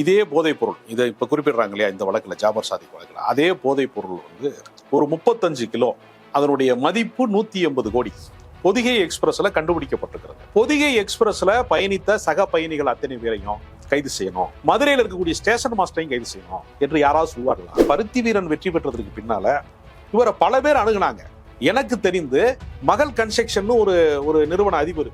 இதே போதைப் பொருள் இதை இப்போ குறிப்பிடுறாங்க இல்லையா இந்த வழக்கில் ஜாபர் சாதிக் வழக்கில் அதே போதைப் பொருள் வந்து ஒரு முப்பத்தஞ்சு கிலோ அதனுடைய மதிப்பு நூத்தி எண்பது கோடி. பொதிகை எக்ஸ்பிரஸ்ல கண்டுபிடிக்கப்பட்டிருக்கிறது. பொதிகை எக்ஸ்பிரஸ்ல பயணித்த சக பயணிகள் அத்தனை பேரையும் கைது செய்யணும். மதுரையில் இருக்கக்கூடிய ஸ்டேஷன் மாஸ்டரையும் கைது செய்யணும் என்று யாராவது சொல்வார்களா பருத்தி வீரன் வெற்றி பெற்றதற்கு பின்னால இவரை பல பேர் அணுகுனாங்க. எனக்கு தெரிந்து மகள் கன்ஸ்ட்ரக்ஷன் ஒரு ஒரு நிறுவன அதிபர்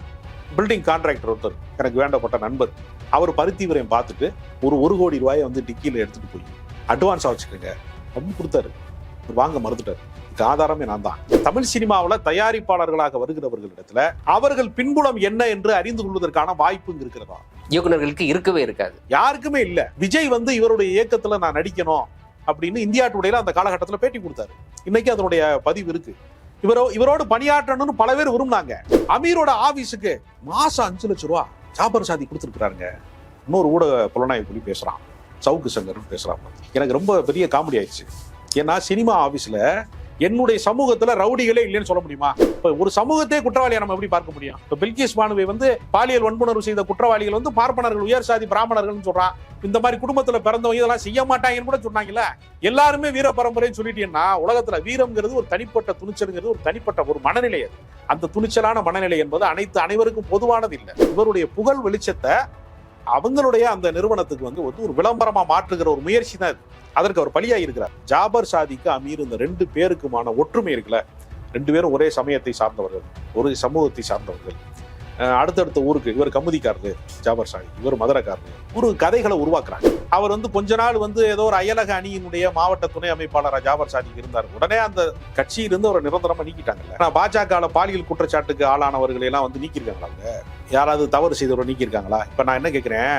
பில்டிங் கான்ட்ராக்டர் ஒருத்தர் எனக்கு வேண்டப்பட்ட நண்பர். அவர் பருத்தி வீரன் பார்த்துட்டு ஒரு ஒரு கோடி ரூபாயை வந்து டிக்கியில் எடுத்துட்டு போய் அட்வான்ஸா வச்சுக்கோங்க. அப்படின்னு கொடுத்தாரு. வாங்க மறுத்துட்டாரு. இதுக்கு ஆதாரமே நான் தான். தமிழ் சினிமாவில் தயாரிப்பாளர்களாக வருகிறவர்களிடத்துல அவர்கள் பின்புலம் என்ன என்று அறிந்து கொள்வதற்கான வாய்ப்பு இருக்கிறதா? இயக்குனர்களுக்கு இருக்கவே இருக்காது. யாருக்குமே இல்ல. விஜய் வந்து இவருடைய இயக்கத்துல நான் நடிக்கணும் அப்படின்னு இந்தியா டுடேல அந்த காலகட்டத்துல பேட்டி கொடுத்தாரு. இன்னைக்கு அதனுடைய பதிவு இருக்கு. இவரோ இவரோடு பணியாற்றணும்னு பல பேர் விரும்பினாங்க. அமீரோட ஆபீஸுக்கு மாசம் அஞ்சு லட்சம் ரூபா. ஜாபர் சாதி கொடுத்துருக்குறாங்க இன்னொரு ஊடக புலனாய்வு புலி பேசுகிறான் சவுக்கு சங்கர்னு பேசுறான். எனக்கு ரொம்ப பெரிய காமெடி ஆயிடுச்சு. ஏன்னா சினிமா ஆஃபீஸில் என்னுடைய சமூகத்துல ரவுடிகளே இல்லைன்னு சொல்ல முடியுமா? இப்ப ஒரு சமூகத்தையே குற்றவாளியா நம்ம எப்படி பார்க்க முடியும்? இப்ப பில்கிஸ் பானுவை வந்து பாலியல் வன்புணர்வு செய்த குற்றவாளிகள் வந்து பார்ப்பனர்கள் உயர் சாதி பிராமணர்கள்னு சொல்றான். இந்த மாதிரி குடும்பத்துல பிறந்தவங்க இதெல்லாம் செய்ய மாட்டாங்கன்னு கூட சொன்னாங்கல்ல? எல்லாருமே வீர பரம்பரைன்னு சொல்லிட்டீங்கன்னா உலகத்துல வீரம்ங்கிறது ஒரு தனிப்பட்ட துணிச்சல்ங்கிறது ஒரு தனிப்பட்ட ஒரு மனநிலை அது. அந்த துணிச்சலான மனநிலை என்பது அனைத்து அனைவருக்கும் பொதுவானது இல்லை. இவருடைய புகழ் வெளிச்சத்தை அவங்களுடைய அந்த நிறுவனத்துக்கு வந்து வந்து ஒரு விளம்பரமா மாற்றுகிற ஒரு முயற்சி தான் இது. அதற்கு அவர் பலியாகி இருக்கிறார். ஜாபர் சாதிக்கு அமீர் இந்த ரெண்டு பேருக்குமான ஒற்றுமை இருக்குல்ல? ரெண்டு பேரும் ஒரே சமயத்தை சார்ந்தவர்கள் ஒரு சமூகத்தை சார்ந்தவர்கள். அடுத்தடுத்த ஊருக்கு இவர் கமுதிக்காரரு ஜாபர் சாதி இவர் மதுரைக்காரரு. ஒரு கதைகளை உருவாக்குறாங்க. அவர் வந்து கொஞ்ச நாள் வந்து ஏதோ ஒரு அயலக அணியினுடைய மாவட்ட துணை அமைப்பாளராக ஜாபர் சாதிக்கு இருந்தார். உடனே அந்த கட்சியிலிருந்து அவரை நிரந்தரமா நீக்கிட்டாங்கல்ல. ஆனால் பாஜக பாலியல் குற்றச்சாட்டுக்கு ஆளானவர்களை எல்லாம் வந்து நீக்கியிருக்காங்களா அவங்க? யாராவது தவறு செய்தவரை நீக்கியிருக்காங்களா? இப்போ நான் என்ன கேட்குறேன்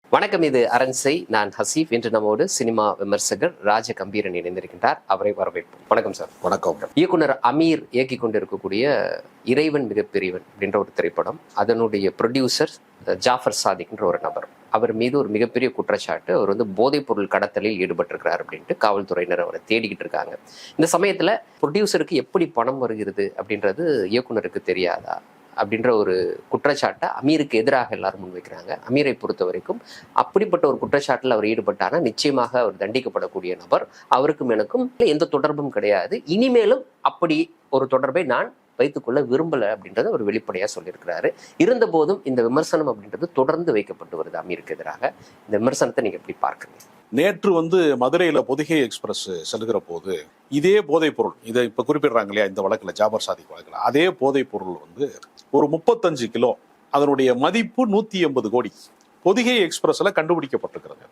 வணக்கம் இது அரண்சை நான் ஹசீப். இன்று நம்மோடு சினிமா விமர்சகர் ராஜ கம்பீரன் இணைந்திருக்கின்றார். அவரை வரவேற்போம். வணக்கம் சார். வணக்கம். இயக்குனர் அமீர் இயக்கி கொண்டிருக்கக்கூடிய இறைவன் மிகப்பெரியவன் அப்படின்ற ஒரு திரைப்படம். அதனுடைய ப்ரொடியூசர் ஜாஃபர் சாதிக்ன்ற ஒரு நபர். அவர் மீது ஒரு மிகப்பெரிய குற்றச்சாட்டு. அவர் வந்து போதைப் பொருள் கடத்தலில் ஈடுபட்டிருக்கிறார் அப்படின்ட்டு காவல்துறையினர் அவரை தேடிக்கிட்டு இருக்காங்க. இந்த சமயத்துல ப்ரொடியூசருக்கு எப்படி பணம் வருகிறது அப்படின்றது இயக்குனருக்கு தெரியாதா? அப்படின்ற ஒரு குற்றச்சாட்டை அமீருக்கு எதிராக எல்லாரும் முன்வைக்கிறாங்க. அமீரை பொறுத்த வரைக்கும் அப்படிப்பட்ட ஒரு குற்றச்சாட்டில் அவர் ஈடுபட்டானா நிச்சயமாக அவர் தண்டிக்கப்படக்கூடிய நபர் அவருக்கும் எனக்கும் எந்த தொடர்பும் கிடையாது. இனிமேலும் அப்படி ஒரு தொடர்பை நான் வைத்துக்கொள்ள விரும்பல அப்படின்றத அவர் வெளிப்படையாக சொல்லியிருக்கிறாரு. இருந்த போதும் இந்த விமர்சனம் அப்படின்றது தொடர்ந்து வைக்கப்பட்டு வருது அமீருக்கு எதிராக. இந்த விமர்சனத்தை நீங்கள் எப்படி பார்க்குறீங்க? நேற்று வந்து மதுரையில் பொதிகை எக்ஸ்பிரஸ் செல்கிற போது இதே போதைப் பொருள் இதை இப்போ குறிப்பிடுறாங்க இல்லையா இந்த வழக்கில் ஜாபர் சாதிக் வழக்கில் அதே போதைப் பொருள் வந்து ஒரு முப்பத்தஞ்சு கிலோ அதனுடைய மதிப்பு நூற்றி எண்பது கோடி. பொதிகை எக்ஸ்பிரஸில் கண்டுபிடிக்கப்பட்டிருக்கிறது.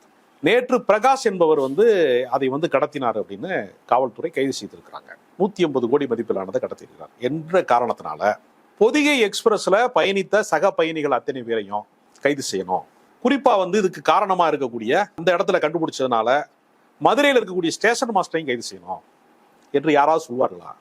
நேற்று பிரகாஷ் என்பவர் வந்து அதை வந்து கடத்தினார் அப்படின்னு காவல்துறை கைது செய்திருக்கிறாங்க. நூற்றி எண்பது கோடி மதிப்பிலானதை கடத்தியிருக்கிறார். என்ற காரணத்தினால பொதிகை எக்ஸ்பிரஸில் பயணித்த சக பயணிகள் அத்தனை பேரையும் கைது செய்யணும். குறிப்பா வந்து இதுக்கு காரணமா இருக்கக்கூடிய அந்த இடத்துல கண்டுபிடிச்சதுனால மதுரையில் இருக்கக்கூடிய ஸ்டேஷன் மாஸ்டரையும் கைது செய்யணும் என்று யாராவது சொல்வார்களா?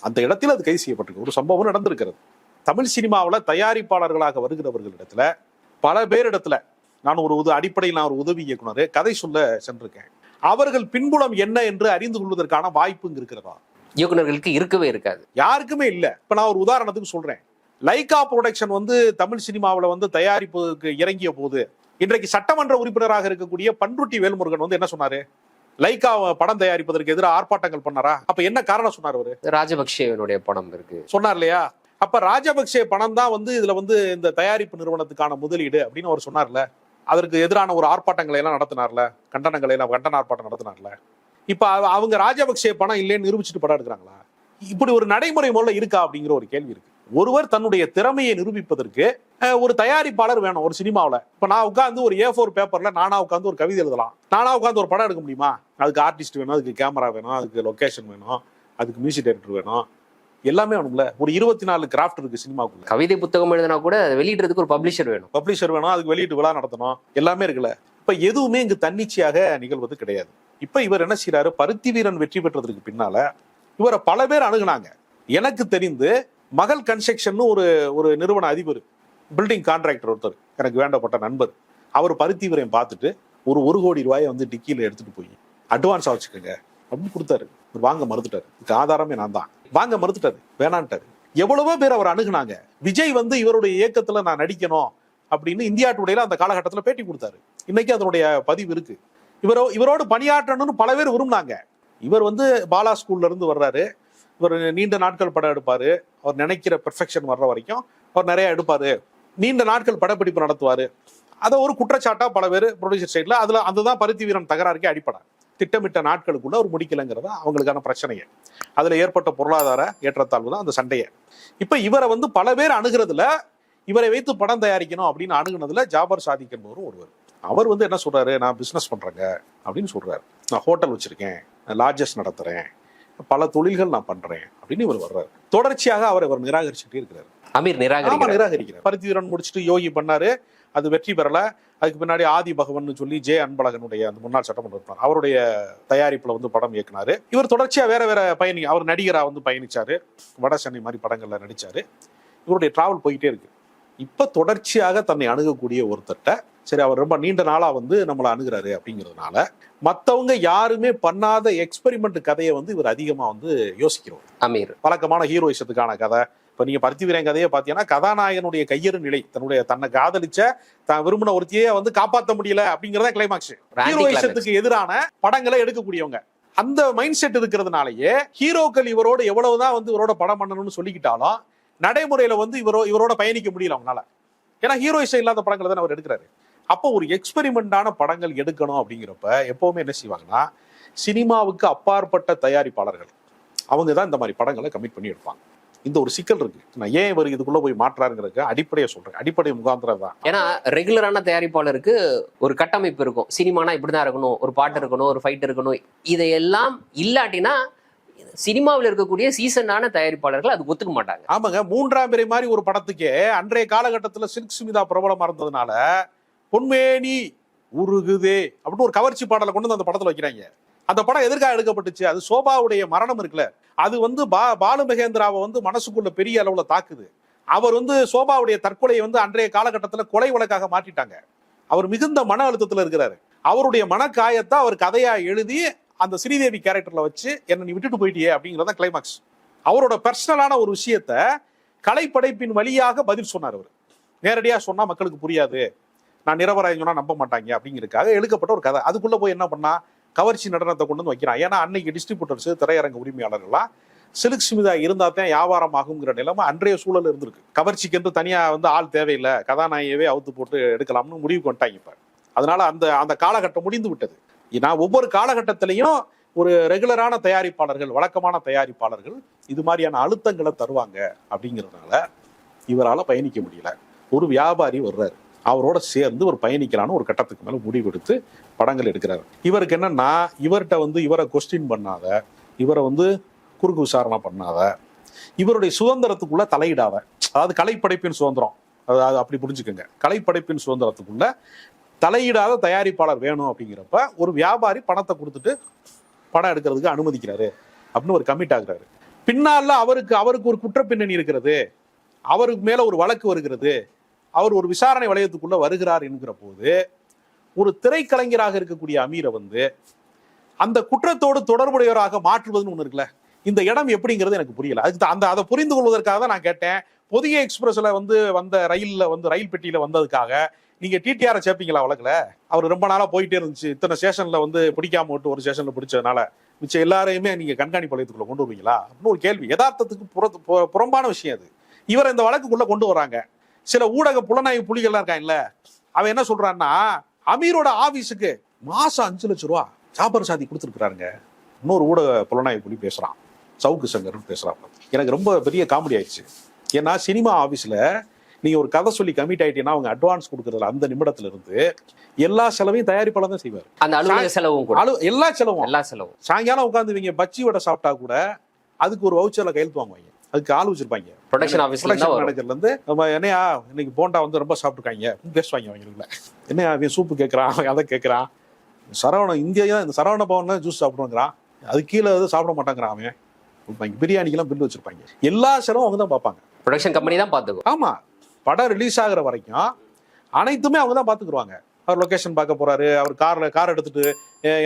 அந்த இடத்தில் அது கைது செய்யப்பட்டிருக்கு. ஒரு சம்பவம் நடந்திருக்கிறது. தமிழ் சினிமாவில் தயாரிப்பாளர்களாக வருகிறவர்களிடத்துல பல பேரிடத்துல நான் ஒரு உத அடிப்படையில் நான் ஒரு உதவி இயக்குனர் கதை சொல்ல சென்றிருக்கேன். அவர்கள் பின்புலம் என்ன என்று அறிந்து கொள்வதற்கான வாய்ப்பு இருக்கிறதா? இயக்குனர்களுக்கு இருக்கவே இருக்காது. யாருக்குமே இல்ல. இப்ப நான் ஒரு உதாரணத்துக்கு சொல்றேன். லைகா ப்ரொடக்ஷன் வந்து தமிழ் சினிமாவுல வந்து தயாரிப்புக்கு இறங்கிய போது இன்றைக்கு சட்டமன்ற உறுப்பினராக இருக்கக்கூடிய பன்ருட்டி வேல்முருகன் வந்து என்ன சொன்னாரு? லைகா படம் தயாரிப்பதற்கு எதிராக ஆர்ப்பாட்டங்கள் பண்ணாரா? அப்ப என்ன காரணம் சொன்னார் அவரு? ராஜபக்சேவனுடைய பணம் இருக்கு. சொன்னார் இல்லையா? அப்ப ராஜபக்சே பணம் தான் வந்து இதுல வந்து இந்த தயாரிப்பு நிறுவனத்துக்கான முதலீடு அப்படின்னு அவர் சொன்னார்ல. அதற்கு எதிரான ஒரு ஆர்ப்பாட்டங்களை எல்லாம் நடத்தினார்ல. கண்டனங்களை எல்லாம் கண்டன ஆர்ப்பாட்டம் நடத்தினார்ல. இப்ப அவ- அவங்க ராஜபக்சே பணம் இல்லைன்னு நிரூபிச்சுட்டு படம் எடுக்கிறாங்களா? இப்படி ஒரு நடைமுறை முதல்ல இருக்கா அப்படிங்கிற ஒரு கேள்வி இருக்கு. ஒருவர் தன்னுடைய திறமையை நிரூபிப்பதற்கு ஒரு தயாரிப்பாளர் வேணும் ஒரு சினிமாவில். இப்ப நான் உட்காந்து ஒரு ஏ ஃபோர் பேப்பர்ல நானா உட்காந்து ஒரு கவிதை எழுதலாம். நானா உட்காந்து ஒரு படம் எடுக்க முடியுமா? அதுக்கு ஆர்டிஸ்ட் வேணும் அதுக்கு கேமரா வேணும் அதுக்கு லொகேஷன் வேணும் அதுக்கு மியூசிக் டைரக்டர் வேணும். எல்லாமே வேணும்ல? ஒரு இருபத்தி நாலு கிராஃப்ட் இருக்கு சினிமாவுக்குள்ள கவிதை புத்தகம் எழுதினா கூட வெளியிடுறதுக்கு ஒரு பப்ளிஷர் வேணும். பப்ளிஷர் வேணும் அதுக்கு வெளியீட்டு விழா நடத்தணும். எல்லாமே இருக்குல்ல? இப்ப எதுவுமே இங்கு தன்னிச்சையாக நிகழ்வது கிடையாது. இப்ப இவர் என்ன செய்யறாரு பருத்தி வீரன் வெற்றி பெற்றதற்கு பின்னால இவரை பல பேர் அணுகுனாங்க. எனக்கு தெரிந்து மகள் கன்ஸ்ட்ரக்ஷன் ஒரு ஒரு நிறுவன அதிபர் பில்டிங் கான்ட்ராக்டர் ஒருத்தர் எனக்கு வேண்டப்பட்ட நண்பர். அவர் பருத்தி பார்த்துட்டு ஒரு ஒரு கோடி ரூபாயை வந்து டிக்கியில் எடுத்துட்டு போய் அட்வான்ஸாக வச்சுக்கோங்க அப்படின்னு கொடுத்தாரு. இவர் வாங்க மறுத்துட்டாரு. இதுக்கு ஆதாரமே நான் தான். வாங்க மறுத்துட்டாரு. வேணான்ட்டாரு. எவ்வளவோ பேர் அவர் அணுகுனாங்க. விஜய் வந்து இவருடைய இயக்கத்தில் நான் நடிக்கணும் அப்படின்னு இந்தியா டுடேல அந்த காலகட்டத்தில் பேட்டி கொடுத்தாரு. இன்னைக்கு அதனுடைய பதிவு இருக்கு. இவரோ இவரோடு பணியாற்றணும்னு பல பேர் விரும்பினாங்க. இவர் வந்து பாலா ஸ்கூல்ல இருந்து வர்றாரு. இவர் நீண்ட நாட்கள் படம் எடுப்பார். அவர் நினைக்கிற பெர்ஃபெக்ஷன் வர்ற வரைக்கும் அவர் நிறைய எடுப்பார். நீண்ட நாட்கள் படப்பிடிப்பு நடத்துவார். அதை ஒரு குற்றச்சாட்டாக பல பேர் ப்ரொடியூசர் சைட்ல அதில் அதுதான் பருத்தி வீரன் தகராறுக்கே அடிப்படை. திட்டமிட்ட நாட்களுக்குள்ள அவர் முடிக்கலைங்கிறதா அவங்களுக்கான பிரச்சனையை. அதில் ஏற்பட்ட பொருளாதார ஏற்றத்தாழ்வு தான் அந்த சண்டையை. இப்போ இவரை வந்து பல பேர் அணுகிறதுல இவரை வைத்து படம் தயாரிக்கணும் அப்படின்னு அணுகுனதுல ஜாபர் சாதிக் என்பவரும் ஒருவர். அவர் வந்து என்ன சொல்றாரு? நான் பிசினஸ் பண்றேங்க அப்படின்னு சொல்றாரு. நான் ஹோட்டல் வச்சிருக்கேன். லாட்ஜஸ் நடத்துறேன். பல தொழில்கள் நான் பண்றேன் அப்படின்னு இவர் வர்றாரு. தொடர்ச்சியாக அவர் இவர் நிராகரிச்சுட்டே இருக்கிறாரு. அமீர் ஆமா நிராகரிக்கிறார். நிராகரிக்கிறார் பருத்தி வீரன் முடிச்சுட்டு யோகி பண்ணாரு. அது வெற்றி பெறல. அதுக்கு பின்னாடி ஆதி பகவன் சொல்லி ஜே அன்பழகனுடைய அந்த முன்னாள் சட்டமன்ற உறுப்பினர் அவருடைய தயாரிப்புல வந்து படம் இயக்குனாரு. இவர் தொடர்ச்சியா வேற வேற பயணி அவர் நடிகரா வந்து பயணிச்சாரு. வட சென்னை மாதிரி படங்கள்ல நடிச்சாரு. இவருடைய டிராவல் போயிட்டே இருக்கு. இப்ப தொடர்ச்சியாக தன்னை அணுகக்கூடிய ஒருத்தட்ட சரி அவர் ரொம்ப நீண்ட நாளா வந்து நம்மளை அணுகுறாரு அப்படிங்கிறதுனால மத்தவங்க யாருமே பண்ணாத எக்ஸ்பெரிமெண்ட் கதையை வந்து இவர் அதிகமா வந்து யோசிக்கிறோம் அமீர். வழக்கமான ஹீரோயிசத்துக்கான கதை. இப்ப நீங்க பருத்தி வீரன் கதையை பாத்தீங்கன்னா கதாநாயகனுடைய கையறு நிலை தன்னுடைய தன்னை காதலிச்ச தான் விரும்பின ஒருத்தியே வந்து காப்பாத்த முடியல அப்படிங்கறத கிளைமாக்ஸ். ஹீரோயிசத்துக்கு எதிரான படங்களை எடுக்கக்கூடியவங்க. அந்த மைண்ட் செட் இருக்கிறதுனாலயே ஹீரோக்கள் இவரோட எவ்வளவுதான் வந்து இவரோட படம் பண்ணணும்னு சொல்லிக்கிட்டாலும் நடைமுறையில வந்து இவரோ இவரோட பயணிக்க முடியல அவங்களால. ஏன்னா ஹீரோயிசம் இல்லாத படங்களை தான் அவர் எடுக்கிறாரு. அப்போ ஒரு எக்ஸ்பெரிமெண்டான படங்கள் எடுக்கணும் அப்படிங்கிறப்ப எப்பவுமே என்ன செய்வாங்கன்னா சினிமாவுக்கு அப்பாற்பட்ட தயாரிப்பாளர்கள் அவங்க தான் இந்த மாதிரி படங்களை கமிட் பண்ணி எடுப்பாங்க. இந்த ஒரு சிக்கல் இருக்கு. நான் ஏன் இவர் இதுக்குள்ள போய் மாற்றாருங்கிறதுக்கு அடிப்படையை சொல்றேன். அடிப்படை முகாந்திரம் தான். ஏன்னா ரெகுலரான தயாரிப்பாளருக்கு ஒரு கட்டமைப்பு இருக்கும். சினிமானா இப்படிதான் இருக்கணும். ஒரு பாட்டு இருக்கணும் ஒரு ஃபைட் இருக்கணும். இதையெல்லாம் இல்லாட்டினா சினிமாவில் இருக்கக்கூடிய சீசனான தயாரிப்பாளர்கள் அது ஒத்துக்க மாட்டாங்க. ஆமாங்க. மூன்றாம் பிறை மாதிரி ஒரு படத்துக்கே அன்றைய காலகட்டத்துல சில்க் சுமிதா பிரபலமா இருந்ததுனால பொன்மேனி உருகுதே அப்படின்னு ஒரு கவர்ச்சி பாடலை கொண்டு வந்து அந்த படத்தில் வைக்கிறாங்க. அந்த படம் எதற்காக எடுக்கப்பட்டுச்சு? அது சோபாவுடைய மரணம் இருக்குல்ல. அது வந்து பா பாலு மகேந்திராவை வந்து மனசுக்குள்ள பெரிய அளவில் தாக்குது. அவர் வந்து சோபாவுடைய தற்கொலையை வந்து அன்றைய காலகட்டத்தில் கொலை வழக்காக மாற்றிட்டாங்க. அவர் மிகுந்த மன அழுத்தத்தில் இருக்கிறாரு. அவருடைய மனக்காயத்தை அவர் கதையாக எழுதி அந்த ஸ்ரீதேவி கேரக்டரில் வச்சு என்னை நீ விட்டுட்டு போயிட்டியே தான் கிளைமாக்ஸ் அவரோட பர்சனலான ஒரு விஷயத்த கலைப்படைப்பின் வழியாக பதில் சொன்னார் அவர். நேரடியாக சொன்னால் மக்களுக்கு புரியாது. நான் நிரபராயம் சொன்னா நம்ப மாட்டாங்க அப்படிங்கிறதுக்காக எழுக்கப்பட்ட ஒரு கதை. அதுக்குள்ளே போய் என்ன பண்ணால் கவர்ச்சி நடனத்தை கொண்டு வந்து வைக்கிறான். ஏன்னா அன்னைக்கு டிஸ்ட்ரிபியூட்டர்ஸ் திரையரங்க உரிமையாளர்கள்லாம் சிலுக் சிமிதா இருந்தால் தான் வியாபாரம் ஆகுங்கிற நிலைமை அன்றைய சூழல் இருந்திருக்கு. கவர்ச்சிக்கு என்று தனியாக வந்து ஆள் தேவையில்லை. கதாநாயகவே அவுத்து போட்டு எடுக்கலாம்னு முடிவு கொண்டாங்க இப்போ. அதனால அந்த அந்த காலகட்டம் முடிந்து விட்டது. நான் ஒவ்வொரு காலகட்டத்திலையும் ஒரு ரெகுலரான தயாரிப்பாளர்கள் வழக்கமான தயாரிப்பாளர்கள் இது மாதிரியான அழுத்தங்களை தருவாங்க அப்படிங்கிறதுனால இவரால் பயணிக்க முடியல. ஒரு வியாபாரி வர்றாரு. அவரோட சேர்ந்து ஒரு பயணிக்கலான்னு ஒரு கட்டத்துக்கு மேலே முடிவெடுத்து படங்கள் எடுக்கிறார். இவருக்கு என்னன்னா இவர்கிட்ட வந்து இவரை கொஸ்டின் பண்ணாத இவரை வந்து குறுக்கு விசாரணை பண்ணாத இவருடைய சுதந்திரத்துக்குள்ள தலையிடாத அதாவது கலைப்படைப்பின் சுதந்திரம் அதாவது அப்படி புரிஞ்சுக்கோங்க. கலைப்படைப்பின் சுதந்திரத்துக்குள்ள தலையிடாத தயாரிப்பாளர் வேணும் அப்படிங்கிறப்ப ஒரு வியாபாரி பணத்தை கொடுத்துட்டு படம் எடுக்கிறதுக்கு அனுமதிக்கிறாரு அப்படின்னு ஒரு கமிட் ஆகுறாரு. பின்னால அவருக்கு அவருக்கு ஒரு குற்ற பின்னணி இருக்கிறது. அவருக்கு மேல ஒரு வழக்கு வருகிறது. அவர் ஒரு விசாரணை வளையத்துக்குள்ள வருகிறார் என்கிற போது ஒரு திரைக்கலைஞராக இருக்கக்கூடிய அமீரை வந்து அந்த குற்றத்தோடு தொடர்புடையவராக மாற்றுவதுன்னு ஒன்று இருக்குல்ல இந்த இடம் எப்படிங்கிறது எனக்கு புரியல. அதுக்கு அந்த அதை புரிந்து கொள்வதற்காக தான் நான் கேட்டேன். பொதிய எக்ஸ்பிரஸ்ல வந்து வந்த ரயில்ல வந்து ரயில் பெட்டியில வந்ததுக்காக நீங்க டிடிஆரை சேர்ப்பீங்களா வழக்குல? அவர் ரொம்ப நாளா போயிட்டே இருந்துச்சு. இத்தனை ஸ்டேஷன்ல வந்து பிடிக்காம விட்டு ஒரு ஸ்டேஷன்ல பிடிச்சதுனால மிச்சம் எல்லாரையுமே நீங்க கண்காணிப்பு வளையத்துக்குள்ள கொண்டு வருவீங்களா? அப்படின்னு ஒரு கேள்வி. யதார்த்தத்துக்கு புறம்பான விஷயம் அது. இவர் இந்த வழக்குக்குள்ள கொண்டு வராங்க சில ஊடக புலனாய்வு புலிகள்லாம் இருக்காங்கல்ல அவன் என்ன சொல்றான்னா அமீரோட ஆபீஸுக்கு மாசம் அஞ்சு லட்சம் ரூபா ஜாபர் சாதி கொடுத்துருக்காருங்க இன்னொரு ஊடக புலனாய்வு புலி பேசுறான். சவுக்கு சங்கர்னு பேசுறான். எனக்கு ரொம்ப பெரிய காமெடி ஆயிடுச்சு. ஏன்னா சினிமா ஆபீஸ்ல நீங்க ஒரு கதை சொல்லி கமிட் ஆயிட்டீங்கன்னா அவங்க அட்வான்ஸ் கொடுக்கறதுல அந்த நிமிடத்துல இருந்து எல்லா செலவையும் தயாரிப்பாளர் தான் செய்வார். அந்த அலுவலக செலவும் கூட. அலு எல்லா செலவும். எல்லா செலவும். சாயங்காலம் உட்காந்து இவங்க பச்சி வடை சாப்பிட்டா கூட அதுக்கு ஒரு வவுச்சர்ல கையெழுத்து வாங்குவாங்க. அதுக்கு ஆள் வச்சிருப்பாங்க. ப்ரொடக்ஷன் ஆஃபீஸ்ல ப்ரொடக்ஷன் தான் வரும். மேனேஜர்ல இருந்து நம்ம என்னையா இன்னைக்கு போண்டா வந்து ரொம்ப சாப்பிட்டுருக்காங்க. பேசுவாங்க அவங்களுக்குள்ள என்னையா அவன் சூப்பு கேட்கறான் அவன் அதை கேட்கறான் சரவணன் இந்தியா இந்த சரவண பவன்ல ஜூஸ் சாப்பிடுவாங்கிறான் அது கீழே எதுவும் சாப்பிட மாட்டாங்கிறான் அவன். பிரியாணிக்கெல்லாம் பில் வச்சிருப்பாங்க. எல்லா செலவும் அவங்க தான் பார்ப்பாங்க. ப்ரொடக்ஷன் கம்பெனி தான் பாத்துக்கும் ஆமா. படம் ரிலீஸ் ஆகுற வரைக்கும் அனைத்துமே அவங்க தான் பாத்துக்குருவாங்க அவர் லொக்கேஷன் பார்க்க போறாரு. அவர் கார்ல கார் எடுத்துட்டு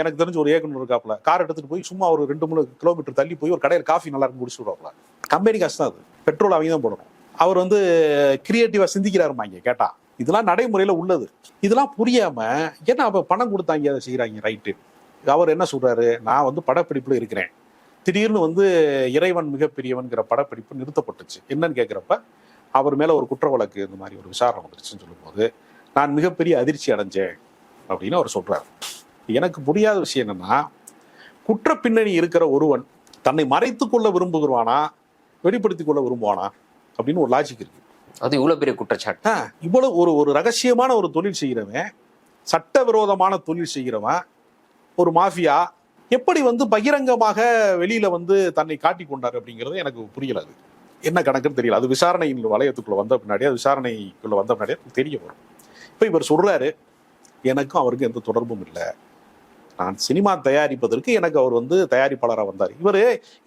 எனக்கு தெரிஞ்ச ஒரு இயக்குனர் இருக்காப்ல கார் எடுத்துட்டு போய் சும்மா ஒரு ரெண்டு மூணு கிலோமீட்டர் தள்ளி போய் ஒரு கடையில் காஃபி நல்லா இருக்கும் குடிச்சு விடுவாப்ல கம்பெனி காசு தான் அது. பெட்ரோல் அவங்க தான் போடணும். அவர் வந்து கிரியேட்டிவா சிந்திக்கிறாருமாங்க கேட்டா. இதெல்லாம் நடைமுறையில உள்ளது. இதெல்லாம் புரியாம என்ன அப்ப பணம் கொடுத்தாங்க அதை செய்யறாங்க ரைட்டு அவர் என்ன சொல்றாரு? நான் வந்து படப்பிடிப்புல இருக்கிறேன். திடீர்னு வந்து இறைவன் மிகப்பெரியவன்கிற படப்பிடிப்பு நிறுத்தப்பட்டுச்சு. என்னன்னு கேட்குறப்ப அவர் மேலே ஒரு குற்ற வழக்கு இந்த மாதிரி ஒரு விசாரணை வந்துருச்சுன்னு சொல்லும்போது நான் மிகப்பெரிய அதிர்ச்சி அடைஞ்சேன் அப்படின்னு அவர் சொல்றாரு. எனக்கு புரியாத விஷயம் என்னன்னா குற்ற பின்னணி இருக்கிற ஒருவன் தன்னை மறைத்துக் கொள்ள விரும்புகிறானா வெளிப்படுத்திக் கொள்ள விரும்புவானா அப்படின்னு ஒரு லாஜிக் இருக்கு. அது இவ்வளவு பெரிய குற்றச்சாட்டு. இவ்வளவு ஒரு ஒரு ரகசியமான ஒரு தொழில் செய்கிறவன் சட்டவிரோதமான தொழில் செய்கிறவன் ஒரு மாஃபியா எப்படி வந்து பகிரங்கமாக வெளியில வந்து தன்னை காட்டி கொண்டார் அப்படிங்கிறது எனக்கு புரியல அது. என்ன கணக்குன்னு தெரியல. அது விசாரணையின் வளையத்துக்குள்ள வந்த பின்னாடி அது விசாரணைக்குள்ள வந்த பின்னாடி தெரிய வரும். இப்போ இவர் சொல்கிறாரு எனக்கும் அவருக்கும் எந்த தொடர்பும் இல்லை. நான் சினிமா தயாரிப்பதற்கு எனக்கு அவர் வந்து தயாரிப்பாளராக வந்தார். இவர்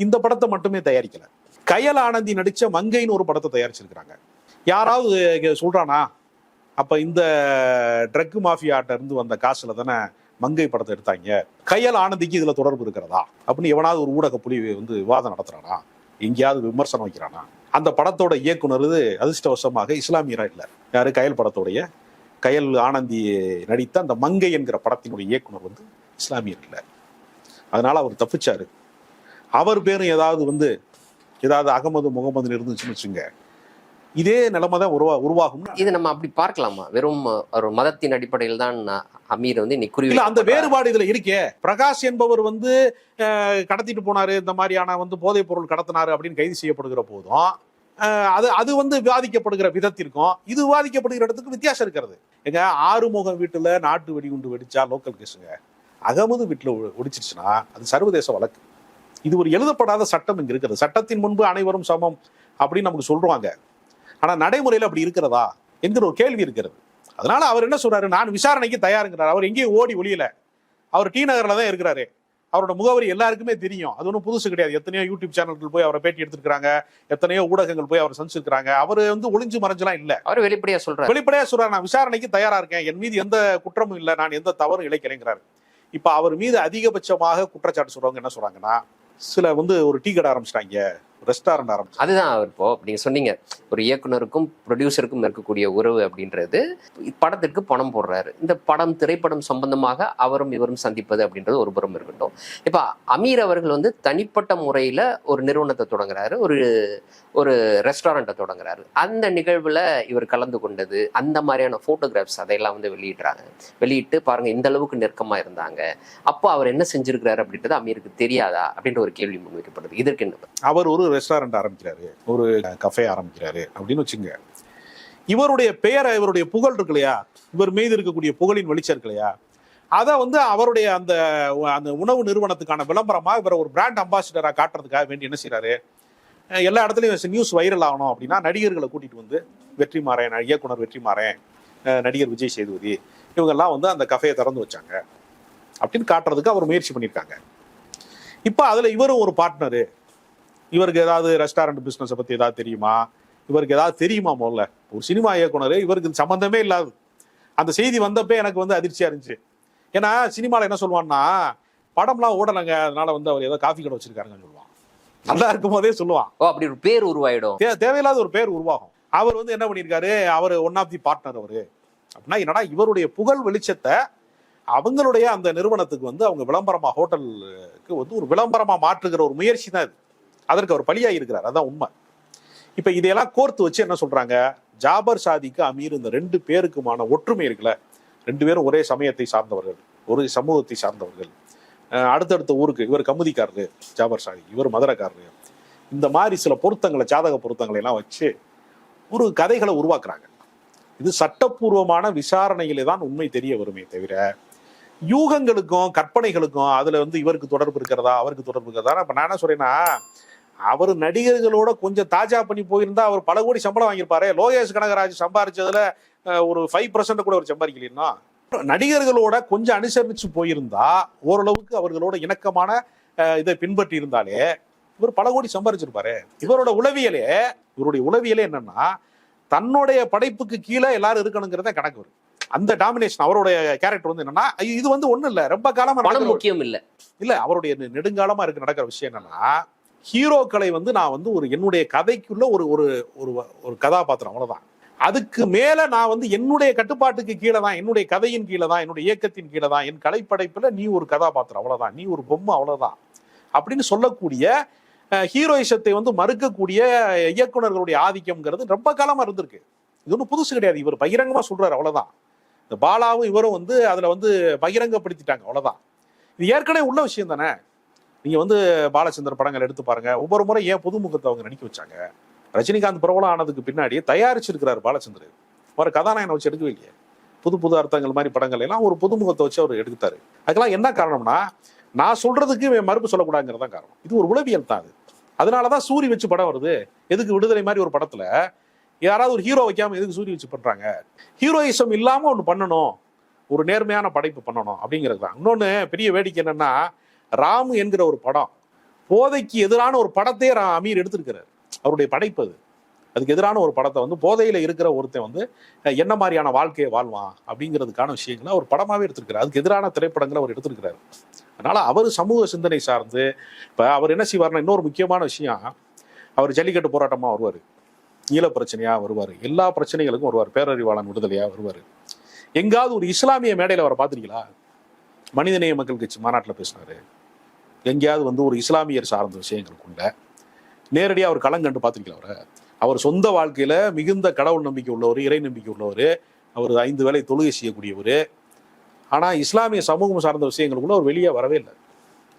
இந்த படத்தை மட்டுமே தயாரிக்கலை. கயல் ஆனந்தி நடித்த மங்கைன்னு ஒரு படத்தை தயாரிச்சிருக்கிறாங்க. யாராவது சொல்கிறானா அப்போ இந்த ட்ரக் மாஃபியாட்ட இருந்து வந்த காசில் தானே மங்கை படத்தை எடுத்தாங்க. கையல் ஆனந்திக்கு இதில் தொடர்பு இருக்கிறதா? அப்படின்னு எவனாவது ஒரு ஊடக புலி வந்து விவாதம் நடத்துறானா? எங்கேயாவது விமர்சனம் வைக்கிறானா? அந்த படத்தோட இயக்குனர் அதிர்ஷ்டவசமாக இஸ்லாமியரா இல்லை. யாரு? கயல் படத்தோடைய கயல் ஆனந்தி நடித்த அந்த மங்கை என்கிற படத்தினுடைய இயக்குனர் வந்து இஸ்லாமியர் இல்லை. அதனால அவர் தப்பிச்சாரு. அவர் பேரும் ஏதாவது வந்து ஏதாவது அகமது முகமதுன்னு இருந்துச்சுன்னு வச்சுங்க இதே நிலைமை தான் உருவா உருவாகும் இது நம்ம அப்படி பார்க்கலாமா? வெறும் ஒரு மதத்தின் அடிப்படையில் தான் அமீர் வந்து இன்னைக்கு இல்ல அந்த. வேறுபாடு இதுல இருக்கே. பிரகாஷ் என்பவர் வந்து கடத்திட்டு போனாரு இந்த மாதிரியான வந்து போதைப் பொருள் கடத்தினாரு அப்படின்னு கைது செய்யப்படுகிற போதும் அது அது வந்து விவாதிக்கப்படுகிற விதத்திற்கும் இது விவாதிக்கப்படுகிற இடத்துக்கு வித்தியாசம் இருக்கிறது. எங்க ஆறுமுகம் வீட்டுல நாட்டு வெடிகுண்டு வெடிச்சா லோக்கல் கேஸுங்க அகமது வீட்டுல ஒடிச்சிருச்சுன்னா அது சர்வதேச வழக்கு. இது ஒரு எழுதப்படாத சட்டம் இங்க இருக்கிறது சட்டத்தின் முன்பு அனைவரும் சமம் அப்படின்னு நமக்கு சொல்றாங்க. ஆனா நடைமுறையில அப்படி இருக்கிறதா? என்கிற ஒரு கேள்வி இருக்கிறது. அதனால அவர் என்ன சொல்றாரு? நான் விசாரணைக்கு தயாருங்கிறார். அவர் எங்கேயும் ஓடி ஒளியல. அவர் டி நகர்ல தான் இருக்கிறாரு. அவரோட முகவரி எல்லாருக்குமே தெரியும். அது ஒன்றும் புதுசு கிடையாது. எத்தனையோ யூடியூப் சேனல்கள் போய் அவரை பேட்டி எடுத்திருக்காங்க எத்தனையோ ஊடகங்கள் போய் அவர் சந்திச்சிருக்காங்க அவர் வந்து ஒளிஞ்சு மறைஞ்செல்லாம் இல்ல. அவர் வெளிப்படையா சொல்றாரு. வெளிப்படையா சொல்றாரு. நான் விசாரணைக்கு தயாரா இருக்கேன். என் மீது எந்த குற்றமும் இல்லை. நான் எந்த தவறும் இழைக்கிறேங்கிறாரு. இப்ப அவர் மீது அதிகபட்சமாக குற்றச்சாட்டு சொல்றவங்க என்ன சொல்றாங்கன்னா சில வந்து ஒரு டீ கடை ஆரம்பிச்சிட்டாங்க. ரெஸ்டாரண்ட் ஆரம்பிச்சு அதுதான் அவர் இப்போ நீங்க சொன்னீங்க ஒரு இயக்குனருக்கும் ப்ரொடியூசருக்கும் இருக்கக்கூடிய உறவு அப்படின்றது. படத்திற்கு பணம் போடுறாரு. இந்த படம் திரைப்படம் சம்பந்தமாக அவரும் இவரும் சந்திப்பது அப்படின்றது ஒரு புறம் இருக்கட்டும். இப்போ அமீர் அவர்கள் வந்து தனிப்பட்ட முறையில ஒரு நிறுவனத்தை தொடங்குறாரு. ஒரு ஒரு ரெஸ்டாரண்ட்டை தொடங்குறாரு. அந்த நிகழ்வில் இவர் கலந்து கொண்டது அந்த மாதிரியான ஃபோட்டோகிராஃப்ஸ் அதையெல்லாம் வந்து வெளியிடுறாங்க. வெளியிட்டு பாருங்கள் இந்த அளவுக்கு நெருக்கமாக இருந்தாங்க. அப்போ அவர் என்ன செஞ்சிருக்கிறாரு அப்படின்றது அமீருக்கு தெரியாதா? அப்படின்ற ஒரு கேள்வி முன்வைக்கப்படுது இதற்கு என்ன அவர் ஒரு ரெஸ்டாரண்ட் ஆரம்பிக்கிறாரு. ஒரு கஃபே ஆரம்பிக்கிறாரு அப்படின்னு வச்சுங்க. இவருடைய பெயரை இவருடைய புகழ் இருக்கு இல்லையா? இவர் மீது இருக்கக்கூடிய புகழின் வெளிச்சம் இருக்கு இல்லையா? அதை வந்து அவருடைய அந்த அந்த உணவு நிறுவனத்துக்கான விளம்பரமா இவரை ஒரு பிராண்ட் அம்பாசிடரா காட்டுறதுக்காக வேண்டி என்ன செய்கிறாரு எல்லா இடத்துலையும் நியூஸ் வைரல் ஆகணும் அப்படின்னா நடிகர்களை கூட்டிட்டு வந்து வெற்றி மாறேன் இயக்குனர் வெற்றி மாறேன் நடிகர் விஜய் சேதுபதி இவங்கெல்லாம் வந்து அந்த கஃபையை திறந்து வச்சாங்க அப்படின்னு காட்டுறதுக்கு அவர் முயற்சி பண்ணியிருக்காங்க. இப்போ அதில் இவரும் ஒரு பார்ட்னரு இவருக்கு ஏதாவது ரெஸ்டாரண்ட் பிஸ்னஸை பற்றி ஏதாவது தெரியுமா? இவருக்கு ஏதாவது தெரியுமா முதல்ல? ஒரு சினிமா இயக்குனர் இவருக்கு சம்மந்தமே இல்லாது. அந்த செய்தி வந்தப்போ எனக்கு வந்து அதிர்ச்சியாக இருந்துச்சு. ஏன்னா சினிமாவில் என்ன சொல்லுவான்னா படம்லாம் ஓடலைங்க அதனால வந்து அவர் ஏதோ காஃபி கடை வச்சிருக்காருங்கன்னு சொல்லுவாங்க. நல்லா இருக்கும் போதே சொல்லுவான். ஓ அப்படி ஒரு பேர் உருவாயிடும். தேவையில்லாத ஒரு பேர் உருவாகும். அவர் வந்து என்ன பண்ணியிருக்காரு? அவர் ஒன் ஆஃப் தி பார்ட்னர் அவரு. அப்படின்னா என்னடா இவருடைய புகழ் வெளிச்சத்தை அவங்களுடைய அந்த நிறுவனத்துக்கு வந்து அவங்க விளம்பரமா ஹோட்டலுக்கு வந்து ஒரு விளம்பரமா மாற்றுகிற ஒரு முயற்சி தான் இது. அதற்கு அவர் பலியாகி இருக்கிறார். அதான் உண்மை. இப்ப இதையெல்லாம் கோர்த்து வச்சு என்ன சொல்றாங்க? ஜாபர் சாதிக்கு அமீர் இந்த ரெண்டு பேருக்குமான ஒற்றுமை இருக்குல்ல. ரெண்டு பேரும் ஒரே சமயத்தை சார்ந்தவர்கள். ஒரு சமூகத்தை சார்ந்தவர்கள். அடுத்தடுத்த ஊருக்கு இவர் கமுதிக்காரரு ஜாபர் ஷாஹி இவர் மதுரைக்காரரு. இந்த மாதிரி சில பொருத்தங்களை ஜாதக பொருத்தங்களை எல்லாம் வச்சு ஒரு கதைகளை உருவாக்குறாங்க. இது சட்டப்பூர்வமான விசாரணையிலே தான் உண்மை தெரிய வருமே தவிர யூகங்களுக்கும் கற்பனைகளுக்கும் அதுல வந்து இவருக்கு தொடர்பு இருக்கிறதா அவருக்கு தொடர்பு இருக்கிறதா? இப்ப நான் என்ன சொல்றேன்னா அவர் நடிகர்களோட கொஞ்சம் தாஜா பண்ணி போயிருந்தா அவர் பல கோடி சம்பளம் வாங்கியிருப்பாரு. லோகேஷ் கனகராஜ் சம்பாரிச்சதுல ஒரு ஃபைவ் பர்சன்ட் கூட அவர் சம்பாதிக்கலாம் நடிகர்களோட கொஞ்சம் அனுசரிச்சு போயிருந்தா ஓரளவுக்கு அவர்களோட இணக்கமான இதை பின்பற்றி இருந்தாலே இவர் பல கோடி சம்பாரிச்சிருப்பாரு. இவரோட உளவியலே இவருடைய உளவியலே என்னன்னா தன்னுடைய படைப்புக்கு கீழே எல்லாரும் இருக்கணுங்கிறத கணக்கு வரும் அந்த டாமினேஷன் அவருடைய கேரக்டர் வந்து என்னன்னா இது வந்து ஒண்ணும் இல்ல. ரொம்ப காலமா முக்கியம் இல்ல. இல்ல அவருடைய நெடுங்காலமா இருக்கு நடக்கிற விஷயம் என்னன்னா ஹீரோக்களை வந்து நான் வந்து ஒரு என்னுடைய கதைக்குள்ள ஒரு ஒரு ஒரு ஒரு கதாபாத்திரம் அவ்வளவுதான். அதுக்கு மேல நான் வந்து என்னுடைய கட்டுப்பாட்டுக்கு கீழே தான் என்னுடைய கதையின் கீழே தான் என்னுடைய இயக்கத்தின் கீழே தான் என் கலைப்படைப்புல நீ ஒரு கதாபாத்திரம் அவ்வளவுதான். நீ ஒரு பொம்மை அவ்வளவுதான். அப்படின்னு சொல்லக்கூடிய ஹீரோயிசத்தை வந்து மறுக்கக்கூடிய இயக்குனர்களுடைய ஆதிக்கம்ங்கிறது ரொம்ப காலமா இருந்திருக்கு. இது ஒன்றும் புதுசு கிடையாது. இவர் பகிரங்கமா சொல்றாரு அவ்வளவுதான். இந்த பாலாவும் இவரும் வந்து அதுல வந்து பகிரங்கப்படுத்திட்டாங்க அவ்வளவுதான். இது ஏற்கனவே உள்ள விஷயம் தானே? நீங்க வந்து பாலச்சந்தர் படங்கள் எடுத்து பாருங்க. ஒவ்வொரு முறை ஏன் புதுமுகத்தை அவங்க நடிக்க வச்சாங்க? ரஜினிகாந்த் பிரபலம் ஆனதுக்கு பின்னாடி தயாரிச்சிருக்கிறார் பாலச்சந்திரர் அவர் கதாநாயகனை வச்சு எடுக்கவே இல்லையே. புது புது அர்த்தங்கள் மாதிரி படங்கள் எல்லாம் ஒரு புதுமுகத்தை வச்சு அவர் எடுத்தாரு அதுக்கெல்லாம் என்ன காரணம்னா நான் சொல்றதுக்கு மறுப்பு சொல்லக்கூடாதுங்கிறது தான் காரணம். இது ஒரு உளவியல் தான் அது. அதனாலதான் சூரி வச்சு படம் வருது. எதுக்கு விடுதலை மாதிரி ஒரு படத்துல யாராவது ஒரு ஹீரோ வைக்காம எதுக்கு சூரி வச்சு பண்றாங்க? ஹீரோயிசம் இல்லாம ஒன்று பண்ணணும். ஒரு நேர்மையான படைப்பு பண்ணணும் அப்படிங்கிறது தான். இன்னொன்று பெரிய வேடிக்கை என்னன்னா ராமு என்கிற ஒரு படம் போதைக்கு எதிரான ஒரு படத்தையே ரா- அமீர் எடுத்திருக்கிறார். அவருடைய படைப்பு அது. அதுக்கு எதிரான ஒரு படத்தை வந்து போதையில் இருக்கிற ஒருத்தன் வந்து என்ன மாதிரியான வாழ்க்கையை வாழ்வான்? அப்படிங்கிறதுக்கான விஷயங்களை அவர் படமாகவே எடுத்திருக்கிறார். அதுக்கு எதிரான திரைப்படங்களை அவர் எடுத்திருக்கிறார். அதனால் அவர் சமூக சிந்தனை சார்ந்து இப்போ அவர் என்ன செய்வார்னா இன்னொரு முக்கியமான விஷயம் அவர் ஜல்லிக்கட்டு போராட்டமாக வருவார். ஈழ பிரச்சனையாக வருவார். எல்லா பிரச்சனைகளுக்கும் வருவார். பேரறிவாளன் விடுதலையாக வருவார். எங்காவது ஒரு இஸ்லாமிய மேடையில் அவரை பார்த்துருக்கீங்களா? மனிதநேய மக்கள் கட்சி மாநாட்டில் பேசினார். எங்கேயாவது வந்து ஒரு இஸ்லாமியர் சார்ந்த விஷயங்களுக்குள்ள நேரடியாக அவர் களங்கண்டு பார்த்திருக்கீங்களா அவரை? அவர் சொந்த வாழ்க்கையில் மிகுந்த கடவுள் நம்பிக்கை உள்ளவர் இறை நம்பிக்கை உள்ளவர் அவர் ஐந்து வேலை தொழுகை செய்யக்கூடியவர். ஆனால் இஸ்லாமிய சமூகம் சார்ந்த விஷயங்களுக்குள்ள அவர் வெளியே வரவே இல்லை.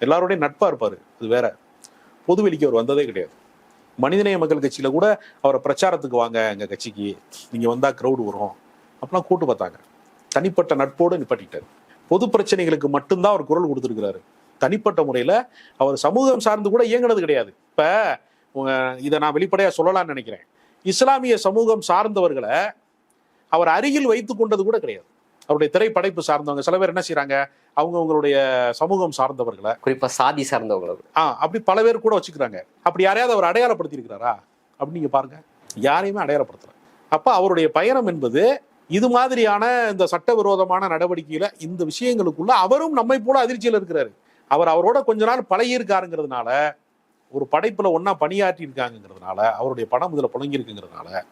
எல்லாரோடையும் நட்பாக இருப்பார். அது வேற. பொதுவெளிக்கு அவர் வந்ததே கிடையாது. மனிதநேய மக்கள் கட்சியில் கூட அவரை பிரச்சாரத்துக்கு வாங்க எங்கள் கட்சிக்கு. நீங்கள் வந்தால் க்ரௌடு வரும். அப்படிலாம் கூட்டு பார்த்தாங்க. தனிப்பட்ட நட்போடு நிப்பாட்டிட்டார். பொது பிரச்சனைகளுக்கு மட்டும்தான் அவர் குரல் கொடுத்துருக்கிறாரு. தனிப்பட்ட முறையில் அவர் சமூகம் சார்ந்து கூட இயங்குனது கிடையாது. இப்போ இதை நான் வெளிப்படையா சொல்லலாம்னு நினைக்கிறேன். இஸ்லாமிய சமூகம் சார்ந்தவர்களை அவர் அருகில் வைத்துக் கொண்டது கூட கிடையாது. அவருடைய திரைப்படைப்பு சார்ந்தவங்க சில பேர் என்ன செய்றாங்க? அவங்க அவங்களுடைய சமூகம் சார்ந்தவர்களை குறிப்பா சாதி சார்ந்தவங்களுக்கு ஆ அப்படி பல பேர் கூட வச்சுக்கிறாங்க. அப்படி யாரையாவது அவர் அடையாளப்படுத்தி இருக்கிறாரா அப்படி நீங்க பாருங்க. யாரையுமே அடையாளப்படுத்தல. அப்ப அவருடைய பயணம் என்பது இது மாதிரியான இந்த சட்டவிரோதமான நடவடிக்கையில இந்த விஷயங்களுக்குள்ள அவரும் நம்மை போல அதிர்ச்சியில் இருக்கிறாரு. அவர் அவரோட கொஞ்ச நாள் பழகி இருக்காருங்கிறதுனால ஒரு படைப்பில் ஒன்றா பணியாற்றி இருக்காங்கிறதுனால அவருடைய பணம் இதில் புழங்கியிருக்குங்கிறதுனால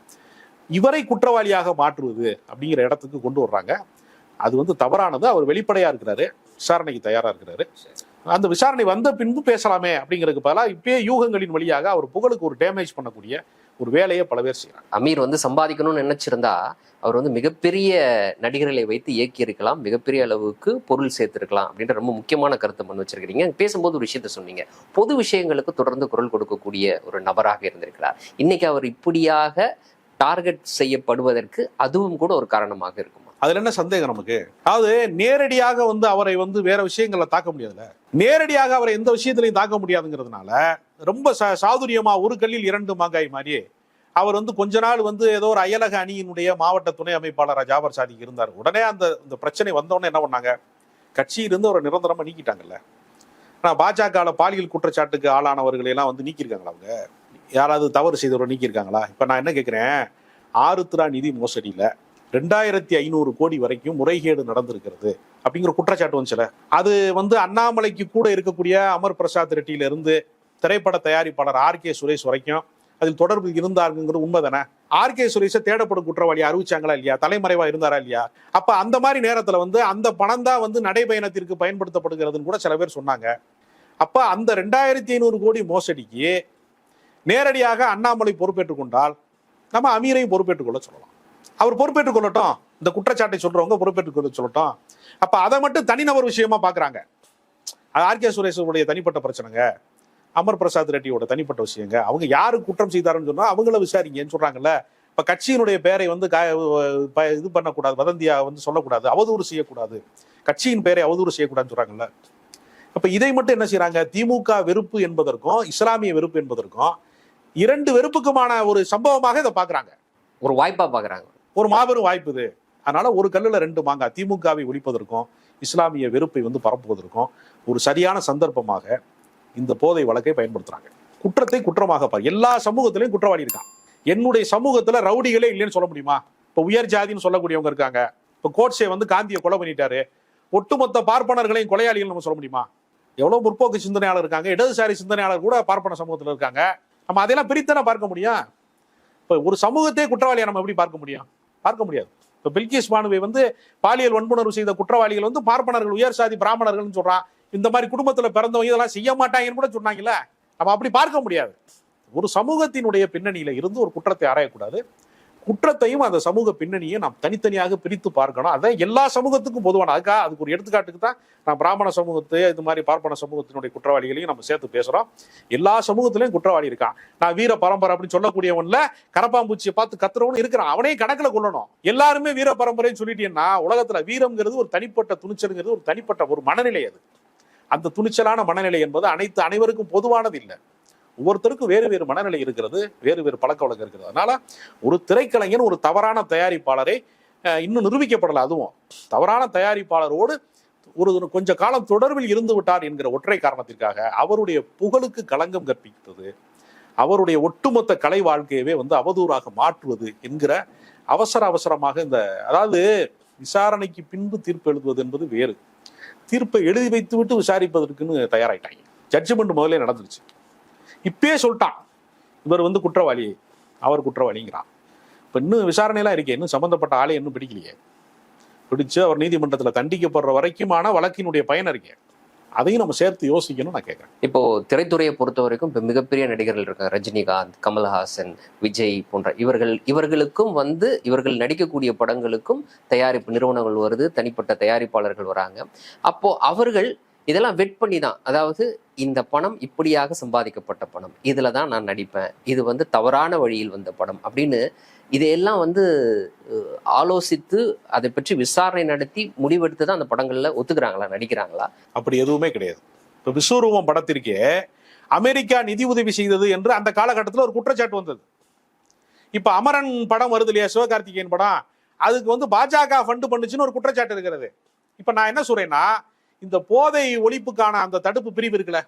இவரை குற்றவாளியாக மாற்றுவது அப்படிங்கிற இடத்துக்கு கொண்டு வர்றாங்க. அது வந்து தவறானது. அவர் வெளிப்படையாக இருக்கிறாரு. விசாரணைக்கு தயாராக இருக்கிறாரு. அந்த விசாரணை வந்த பின்பு பேசலாமே அப்படிங்கிறதுக்கு பதிலாக இப்பயே யூகங்களின் வழியாக அவர் புகழுக்கு ஒரு டேமேஜ் பண்ணக்கூடிய ஒரு வேலையை பல பேர் செய்யறாங்க. அமீர் வந்து சம்பாதிக்கணும்னு நினைச்சிருந்தா அவர் வந்து மிகப்பெரிய நடிகர்களை வைத்து இயக்கி இருக்கலாம் மிகப்பெரிய அளவுக்கு பொருள் சேர்த்திருக்கலாம் அப்படின்ற ரொம்ப முக்கியமான கருத்தை முன் வச்சிருக்கிறீங்க. பேசும்போது ஒரு விஷயத்த சொன்னீங்க. பொது விஷயங்களுக்கு தொடர்ந்து குரல் கொடுக்கக்கூடிய ஒரு நபராக இருந்திருக்கிறார். இன்னைக்கு அவர் இப்படியாக டார்கெட் செய்யப்படுவதற்கு அதுவும் கூட ஒரு காரணமாக இருக்குமா? அதுல என்ன சந்தேகம் நமக்கு? அதாவது நேரடியாக வந்து அவரை வந்து வேற விஷயங்களை தாக்க முடியாதுல்ல? நேரடியாக அவரை எந்த விஷயத்திலையும் தாக்க முடியாதுங்கிறதுனால ரொம்ப ச- சாதுரியமாக ஒரு கல்லில் இரண்டு மாங்காய் மாதிரி அவர் வந்து கொஞ்ச நாள் வந்து ஏதோ ஒரு அயலக அணியினுடைய மாவட்ட துணை அமைப்பாளர் ஜாபர் சாதிக்கு இருந்தார். உடனே அந்த இந்த பிரச்சனை வந்தோடனே என்ன பண்ணாங்க? கட்சியிலிருந்து அவரை நிரந்தரமாக நீக்கிட்டாங்கல்ல. ஆனால் பாஜகவில் பாலியல் குற்றச்சாட்டுக்கு ஆளானவர்களை எல்லாம் வந்து நீக்கியிருக்காங்களா அவங்க? யாராவது தவறு செய்தவரை நீக்கியிருக்காங்களா? இப்போ நான் என்ன கேட்குறேன் ஆருத்ரா நிதி மோசடியில் ரெண்டாயிரத்தி ஐநூறு கோடி வரைக்கும் முறைகேடு நடந்திருக்கிறது அப்படிங்கிற குற்றச்சாட்டு வந்துச்சுல. அது வந்து அண்ணாமலைக்கு கூட இருக்கக்கூடிய அமர் பிரசாத் ரெட்டியில இருந்து திரைப்பட தயாரிப்பாளர் ஆர் கே சுரேஷ் வரைக்கும் அதில் தொடர்பு இருந்தாருங்கிறது உண்மை தானே ஆர் கே சுரேஷை தேடப்படும் குற்றவாளி அறிவிச்சாங்களா இல்லையா? தலைமறைவா இருந்தாரா இல்லையா? அப்ப அந்த மாதிரி நேரத்துல வந்து அந்த பணம் தான் வந்து நடைபயணத்திற்கு பயன்படுத்தப்படுகிறதுன்னு கூட சில பேர் சொன்னாங்க. அப்ப அந்த ரெண்டாயிரத்தி ஐநூறு கோடி மோசடிக்கு நேரடியாக அண்ணாமலை பொறுப்பேற்றுக் கொண்டால் நம்ம அமீரையும் பொறுப்பேற்றுக் கொள்ள சொல்லலாம். அவர் பொறுப்பேற்றுக் கொள்ளட்டும். இந்த குற்றச்சாட்டை சொல்றவங்க பொறுப்பேற்றுக் கொள்ள சொல்லட்டும். அப்ப அதை மட்டும் தனிநபர் விஷயமா பாக்குறாங்க. அது ஆர் கே சுரேஷனுடைய தனிப்பட்ட பிரச்சனைங்க. அமர் பிரசாத் ரெட்டியோட தனிப்பட்ட விஷயங்க. அவங்க யாரு குற்றம் செய்தாருன்னு சொன்னா அவங்கள விசாரிங்கன்னு சொல்றாங்கல்ல. இப்ப கட்சியினுடைய பெயரை வந்து இது பண்ணக்கூடாது வதந்தியா வந்து சொல்லக்கூடாது அவதூறு செய்யக்கூடாது. கட்சியின் பெயரை அவதூறு செய்யக்கூடாதுன்னு சொல்றாங்கல்ல. அப்ப இதை மட்டும் என்ன செய்றாங்க? திமுக வெறுப்பு என்பதற்கும் இஸ்லாமிய வெறுப்பு என்பதற்கும் இரண்டு வெறுப்புக்குமான ஒரு சம்பவமாக இதை பாக்குறாங்க. ஒரு வாய்ப்பா பாக்குறாங்க. ஒரு மாபெரும் வாய்ப்பு இது. அதனால ஒரு கல்லுல ரெண்டு மாங்காய் திமுகவை ஒழிப்பதற்கும் இஸ்லாமிய வெறுப்பை வந்து பரப்புவதற்கும் ஒரு சரியான சந்தர்ப்பமாக இந்த போதை வழக்கை பயன்படுத்துறாங்க. குற்றத்தை குற்றமாக பாரு. எல்லா சமூகத்திலையும் குற்றவாளி இருக்கான். என்னுடைய சமூகத்துல ரவுடிகளே இல்லைன்னு சொல்ல முடியுமா? இப்ப உயர் ஜாதின்னு சொல்லக்கூடியவங்க இருக்காங்க. இப்ப கோட்ஸே வந்து காந்தியை கொலை பண்ணிட்டாரு. ஒட்டுமொத்த பார்ப்பனர்களையும் கொலையாளிகள் நம்ம சொல்ல முடியுமா? எவ்வளவு முற்போக்கு சிந்தனையாளர் இருக்காங்க. இடதுசாரி சிந்தனையாளர் கூட பார்ப்பன சமூகத்துல இருக்காங்க. நம்ம அதெல்லாம் பிரித்தானே பார்க்க முடியும்? இப்ப ஒரு சமூகத்தையே குற்றவாளியை நம்ம எப்படி பார்க்க முடியும்? பார்க்க முடியாது. இப்ப பில்கிஸ் பானுவை வந்து பாலியல் வன்புணர்வு செய்த குற்றவாளிகள் வந்து பார்ப்பனர்கள் உயர் சாதி பிராமணர்கள்னு சொல்றான். இந்த மாதிரி குடும்பத்துல பிறந்தவங்க இதெல்லாம் செய்ய மாட்டாங்கன்னு கூட சொன்னாங்கல்ல. நம்ம அப்படி பார்க்க முடியாது. ஒரு சமூகத்தினுடைய பின்னணியில இருந்து ஒரு குற்றத்தை ஆராயக்கூடாது. குற்றத்தையும் அந்த சமூக பின்னணியை நாம் தனித்தனியாக பிரித்து பார்க்கணும். அதான் எல்லா சமூகத்துக்கும் பொதுவான அதுக்காக அதுக்கு ஒரு எடுத்துக்காட்டுக்கு தான் நான் பிராமண சமூகத்தை இது மாதிரி பார்ப்பன சமூகத்தினுடைய குற்றவாளிகளையும் நம்ம சேர்த்து பேசுறோம். எல்லா சமூகத்திலையும் குற்றவாளி இருக்கான். நான் வீர பரம்பரை அப்படின்னு சொல்லக்கூடியவன்ல கரப்பாம்பூச்சியை பார்த்து கத்துறவனு இருக்கிறான். அவனையும் கணக்குல கொள்ளணும் எல்லாருமே வீர பரம்பரைன்னு சொல்லிட்டீங்கன்னா உலகத்துல வீரம்ங்கிறது ஒரு தனிப்பட்ட துணிச்சலுங்கிறது ஒரு தனிப்பட்ட ஒரு மனநிலை அது. அந்த துணிச்சலான மனநிலை என்பது அனைத்து அனைவருக்கும் பொதுவானது இல்லை. ஒவ்வொருத்தருக்கும் வேறு வேறு மனநிலை இருக்கிறது வேறு வேறு பழக்க வழக்கம் இருக்கிறது. அதனால ஒரு திரைக்கலைஞன் ஒரு தவறான தயாரிப்பாளரை இன்னும் நிரூபிக்கப்படலை அதுவும். தவறான தயாரிப்பாளரோடு ஒரு கொஞ்ச காலம் தொடர்பில் இருந்து விட்டார் என்கிற ஒற்றை காரணத்திற்காக அவருடைய புகழுக்கு களங்கம் கற்பித்தது அவருடைய ஒட்டுமொத்த கலை வாழ்க்கையவே வந்து அவதூறாக மாற்றுவது என்கிற அவசர அவசரமாக இந்த அதாவது விசாரணைக்கு பின்பு தீர்ப்பு எழுதுவது என்பது வேறு. தீர்ப்பை எழுதி வைத்து விட்டு விசாரிப்பதற்குன்னு தயாராயிட்டாங்க. ஜட்ஜ்மெண்ட் முதலே நடந்துருச்சு. இப்பயே சொல்லிட்டான். இவர் வந்து குற்றவாளி. அவர் குற்றவாளிங்கிறான். இப்போ இன்னும் விசாரணையெல்லாம் இருக்கே. இன்னும் சம்மந்தப்பட்ட ஆளை இன்னும் பிடிக்கலையே. பிடிச்சு அவர் நீதிமன்றத்தில் தண்டிக்கப்படுற வரைக்குமான வழக்கினுடைய பயன் இருக்கேன் அதையும் நம்ம சேர்த்து யோசிக்கணும் நான் கேட்குறேன் இப்போ திரைத்துறையை பொறுத்த வரைக்கும் இப்போ மிகப்பெரிய நடிகர்கள் இருக்காங்க. ரஜினிகாந்த் கமல்ஹாசன் விஜய் போன்ற இவர்கள் இவர்களுக்கும் வந்து இவர்கள் நடிக்கக்கூடிய படங்களுக்கும் தயாரிப்பு நிறுவனங்கள் வருது. தனிப்பட்ட தயாரிப்பாளர்கள் வராங்க. அப்போ அவர்கள் இதெல்லாம் வெட் பண்ணி தான். அதாவது இந்த பணம் இப்படியாக சம்பாதிக்கப்பட்ட பணம். இதில் தான் நான் நடிப்பேன். இது வந்து தவறான வழியில் வந்த படம் அப்படின்னு இதையெல்லாம் வந்து ஆலோசித்து அதை பற்றி விசாரணை நடத்தி முடிவெடுத்து தான் அந்த படங்கள்ல ஒத்துக்கிறாங்களா நடிக்கிறாங்களா? அப்படி எதுவுமே கிடையாது. இப்போ விஸ்வரூபம் படத்திற்கே அமெரிக்கா நிதி உதவி செய்தது என்று அந்த காலகட்டத்தில் ஒரு குற்றச்சாட்டு வந்தது. இப்போ அமரன் படம் வருது இல்லையா சிவகார்த்திகேயன் படம்? அதுக்கு வந்து பாஜக ஃபண்டு பண்ணுச்சுன்னு ஒரு குற்றச்சாட்டு இருக்கிறது. இப்போ நான் என்ன சொல்றேன்னா இந்த போதை ஒழிப்புக்கான அந்த தடுப்பு பிரிவு இருக்குல்ல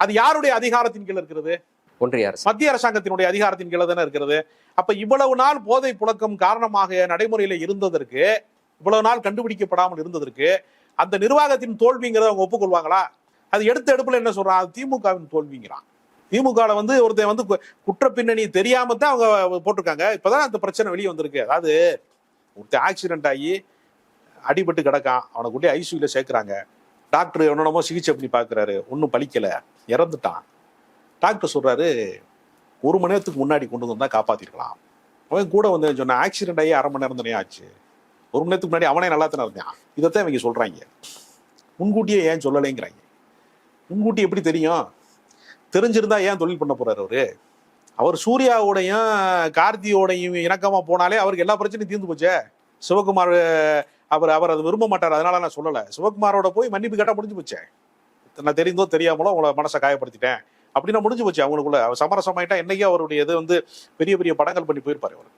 அது யாருடைய அதிகாரத்தின் கீழ் இருக்கிறது? ஒன்றிய அரசு. மத்திய அரசாங்கத்தினுடைய அதிகாரத்தின் கீழே தானே இருக்கிறது. அப்ப இவ்வளவு நாள் போதை புழக்கம் காரணமாக நடைமுறையில இருந்ததற்கு இவ்வளவு நாள் கண்டுபிடிக்கப்படாமல் இருந்ததற்கு அந்த நிர்வாகத்தின் தோல்விங்கிறத அவங்க ஒப்புக்கொள்வாங்களா? அது எடுத்த எடுப்புல என்ன சொல்றான்? அது திமுகவின் தோல்விங்கிறான். திமுகவில் வந்து ஒருத்தன் வந்து கு- குற்ற பின்னணி தெரியாம தான் அவங்க போட்டிருக்காங்க. இப்பதான் அந்த பிரச்சனை வெளியே வந்திருக்கு. அதாவது ஒருத்தன் ஆக்சிடென்ட் ஆகி அடிபட்டு கிடக்கான். அவனை கூட்டி ஐசியூல சேர்க்குறாங்க. டாக்டர் என்னென்னமோ சிகிச்சை பண்ணி பார்க்குறாரு. ஒன்றும் பழிக்கலை இறந்துட்டான். டாக்டர் சொல்கிறாரு ஒரு மணி நேரத்துக்கு முன்னாடி கொண்டு வந்தால் காப்பாற்றிருக்கலாம் அவன் கூட வந்து சொன்ன ஆக்சிடென்ட் ஆகி அரை மணி நேரம் தானே ஆச்சு. ஒரு மணி நேரத்துக்கு முன்னாடி அவனே நல்லா தானே இருந்தான். இதைத்தான் இவங்க சொல்கிறாங்க முன்கூட்டியே ஏன் சொல்லலைங்கிறாங்க. முன்கூட்டி எப்படி தெரியும்? தெரிஞ்சிருந்தா ஏன் தொழில் பண்ண போறாரு அவரு? அவர் சூர்யாவோடையும் கார்த்தியோடையும் இணக்கமாக போனாலே அவருக்கு எல்லா பிரச்சனையும் தீர்ந்து போச்சே. சிவகுமார் அவர் அவர் அது விரும்ப மாட்டார். அதனால நான் சொல்லலை. சிவகுமாரோட போய் மன்னிப்பு கேட்டால் முடிஞ்சு போச்சே. நான் தெரிந்தோ தெரியாமலோ உங்களை மனசை காயப்படுத்திட்டேன். அப்படின்னா முடிஞ்சு போச்சு. அவங்களுக்குள்ள சமரசமாயிட்டா என்னைக்கே அவருடைய இது வந்து பெரிய பெரிய படங்கள் பண்ணி போயிருப்பாரு அவர்.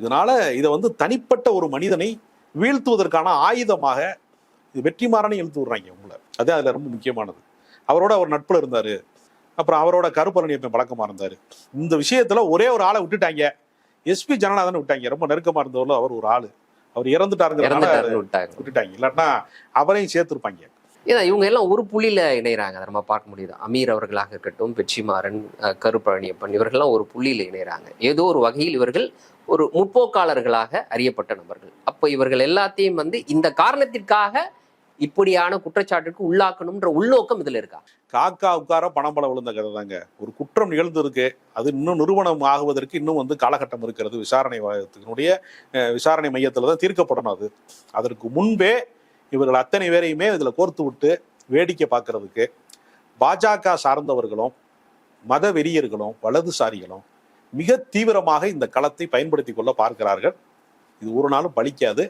இதனால இதை வந்து தனிப்பட்ட ஒரு மனிதனை வீழ்த்துவதற்கான ஆயுதமாக இது வெற்றிமாறனை இழுத்து விடுறாங்க உங்களை அது அதுல ரொம்ப முக்கியமானது. அவரோட அவர் நட்புல இருந்தாரு. அப்புறம் அவரோட கருப்பழனி எப்ப பழக்கமா இருந்தாரு. இந்த விஷயத்துல ஒரே ஒரு ஆளை விட்டுட்டாங்க. எஸ்பி ஜனநாதன் விட்டாங்க. ரொம்ப நெருக்கமா இருந்தவர்ல அவர் ஒரு ஆளு. அவர் இறந்துட்டாருங்கிறதுனால விட்டுட்டாங்க. இல்லாட்டினா அவரையும் சேர்த்திருப்பாங்க. ஏன்னா இவங்க எல்லாம் ஒரு புள்ளியில இணையறாங்க. அதை நம்ம பார்க்க முடியுது. அமீர் அவர்களாக இருக்கட்டும் வெற்றிமாறன் கருப்பழனியப்பன் இவர்கள்லாம் ஒரு புள்ளியில இணையறாங்க. ஏதோ ஒரு வகையில் இவர்கள் ஒரு முற்போக்காளர்களாக அறியப்பட்ட நபர்கள். அப்போ இவர்கள் எல்லாத்தையும் வந்து இந்த காரணத்திற்காக இப்படியான குற்றச்சாட்டுக்கு உள்ளாக்கணும்ன்ற உள்நோக்கம் இதுல இருக்கா? காக்கா உட்கார பணம் பல விழுந்த கதை தாங்க. ஒரு குற்றம் நிகழ்ந்திருக்கு. அது இன்னும் நிறுவனம் ஆகுவதற்கு இன்னும் வந்து காலகட்டம் இருக்கிறது. விசாரணை வாரியத்தினுடைய விசாரணை மையத்தில் தான் தீர்க்கப்படணும் அது. அதற்கு முன்பே இவர்கள் அத்தனை பேரையுமே இதில் கோர்த்து விட்டு வேடிக்கை பார்க்கறதுக்கு பாஜக சார்ந்தவர்களும் மத வெறியர்களும் வலதுசாரிகளும் மிக தீவிரமாக இந்த களத்தை பயன்படுத்தி கொள்ள பார்க்கிறார்கள். இது ஒரு நாளும் பலிக்காது.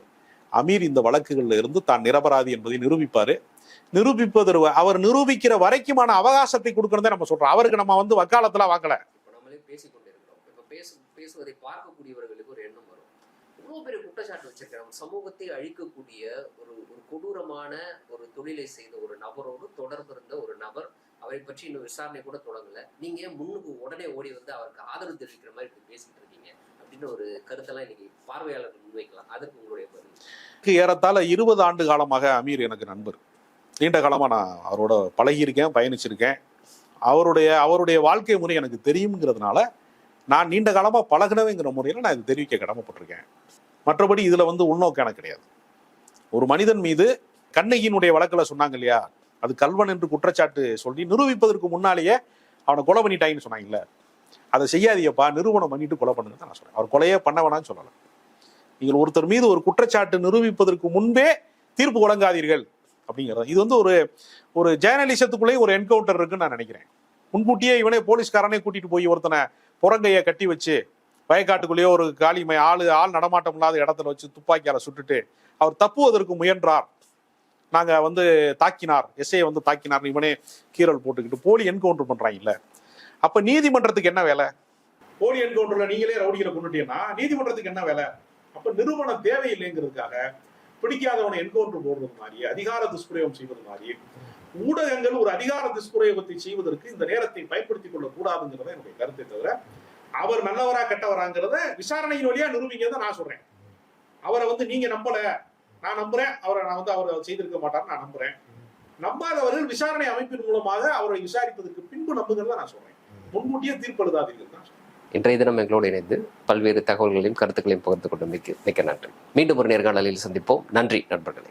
அமீர் இந்த வழக்குகளில் இருந்து தான் நிரபராதி என்பதை நிரூபிப்பார். நிரூபிப்பது அவர் நிரூபிக்கிற வரைக்குமான அவகாசத்தை கொடுக்கறதே நம்ம சொல்றோம். அவருக்கு நம்ம வந்து வக்காலத்துல வாக்கல. பேசிக்கொண்டிருக்கிறோம் பேசுவதை பார்க்கக்கூடியவர்களுக்கு எவ்வளோ பெரிய குற்றச்சாட்டு வச்சிருக்கிறோம் சமூகத்தை அழிக்கக்கூடிய ஒரு ஒரு கொடூரமான ஒரு தொழிலை செய்த ஒரு நபரோடு தொடர்பு இருந்த ஒரு நபர் அவரை பற்றி இன்னும் விசாரணை கூட தொடங்கல. நீங்க ஏன் முன்னுக்கு உடனே ஓடி வந்து அவருக்கு ஆதரவு தெரிவிக்கிற மாதிரி இப்படி பேசிட்டு இருக்கீங்க? அப்படின்னு ஒரு கருத்தெல்லாம் இன்னைக்கு பார்வையாளர்கள் முன்வைக்கலாம். அதுக்கு உங்களுடைய பதில். ஏறத்தாழ இருபது ஆண்டு காலமாக அமீர் எனக்கு நண்பர். நீண்ட காலமாக நான் அவரோட பழகியிருக்கேன் பயணிச்சிருக்கேன். அவருடைய அவருடைய வாழ்க்கை முறை எனக்கு தெரியுங்கிறதுனால நான் நீண்ட காலமாக பழகினவேங்கிற முறையில் நான் இது தெரிவிக்க கடமைப்பட்டிருக்கேன். மற்றபடி இதில் வந்து உள்நோக்கம் எனக்கு கிடையாது. ஒரு மனிதன் மீது கண்ணகியினுடைய வழக்கில் சொன்னாங்க இல்லையா? அது கல்வன் என்று குற்றச்சாட்டு சொல்லி நிரூபிப்பதற்கு முன்னாலேயே அவனை கொலை பண்ணிட்டாங்கன்னு சொன்னாங்கல்ல. அதை செய்யாதீங்கப்பா நிறுவனம் பண்ணிட்டு கொலை பண்ணுங்க நான் சொல்றேன். அவர் கொலையே பண்ண வேணாம்னு சொல்லலை. நீங்கள் ஒருத்தர் மீது ஒரு குற்றச்சாட்டு நிரூபிப்பதற்கு முன்பே தீர்ப்பு வழங்காதீர்கள் அப்படிங்கிறது. இது வந்து ஒரு ஒரு ஜேர்னலிசத்துக்குள்ளேயும் ஒரு என்கவுண்டர் இருக்குன்னு நான் நினைக்கிறேன். முன்கூட்டியே இவனே போலீஸ்காரனே கூட்டிட்டு போய் ஒருத்தனை புறங்கையை கட்டி வச்சு வயக்காட்டுக்குள்ளேயோ ஒரு காலிமை ஆள் ஆள் நடமாட்டம் இல்லாத இடத்துல வச்சு துப்பாக்கியால் சுட்டுட்டு அவர் தப்புவதற்கு முயன்றார். நாங்கள் வந்து தாக்கினார். எஸ்ஐ வந்து தாக்கினார் இவனே கீரல் போட்டுக்கிட்டு போலி என்கவுண்டர் பண்ணுறாங்கல்ல அப்போ நீதிமன்றத்துக்கு என்ன வேலை? போலி என்கவுண்டரில் நீங்களே ரவுடிகளை கொண்டுட்டீங்கன்னா நீதிமன்றத்துக்கு என்ன வேலை? அப்போ நிறுவனம் தேவையில்லைங்கிறதுக்காக பிடிக்காதவனை என்கவுண்டர் போடுறது மாதிரி அதிகார துஷ்பிரயோகம் செய்வது மாதிரி ஊடகங்கள் ஒரு அதிகார துஷ்பிரயோகத்தை செய்வதற்கு இந்த நேரத்தை பயன்படுத்திக் கொள்ள கூடாதுங்கிறத என்னுடைய கருத்தை தவிர அவர் நல்லவரா கெட்டவராங்கிறத விசாரணையின் வழியா நிரூபிங்க நான் சொல்றேன். அவரை வந்து நீங்க நம்பல. நான் நம்புறேன். அவரை நான் வந்து அவர் செய்திருக்க மாட்டார்னு நான் நம்புறேன். நம்பாதவர்கள் விசாரணை அமைப்பின் மூலமாக அவரை விசாரிப்பதற்கு பின்பு நம்புகிறத நான் சொல்றேன். முன்கூட்டியே தீர்ப்பு எழுதாதீர்கள் தான் இன்றைய தினம் எங்களோடு இணைந்து பல்வேறு தகவல்களையும் கருத்துக்களையும் பகிர்ந்து கொண்டு மிக்க மிக்க நன்றி. மீண்டும் ஒரு நேர்காணலில் சந்திப்போம். நன்றி நண்பர்களே.